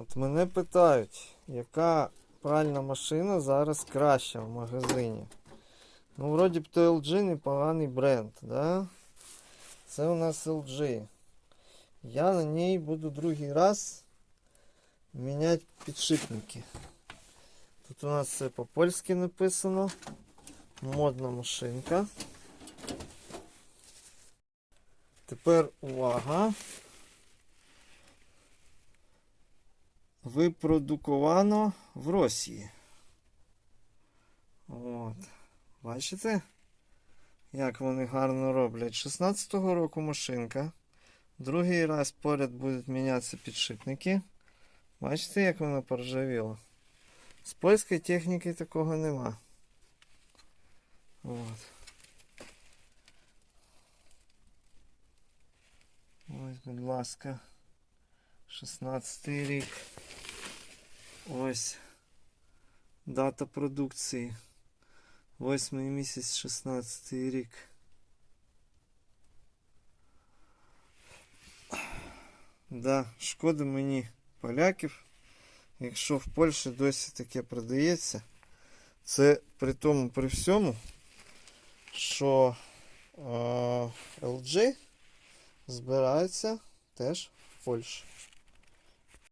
От мене питають, яка пральна машина зараз краща в магазині. Ну, вроді б то LG непоганий бренд, да? Це у нас LG. Я на ній буду другий раз міняти підшипники. Тут у нас все по-польськи написано. Модна машинка. Тепер увага. Випродуковано в Росії. От. Бачите? Як вони гарно роблять. 16-го року машинка. Другий раз поряд будуть мінятися підшипники. Бачите, як воно поржавіло? З польської техніки такого нема. От. Ось, будь ласка. 16 рік. Ось. Дата продукції. Восьмий місяць, 16 рік. Да, шкода мені поляків. Якщо в Польщі досі таке продається, це при тому при всьому, що е, LG збирається теж в Польщі.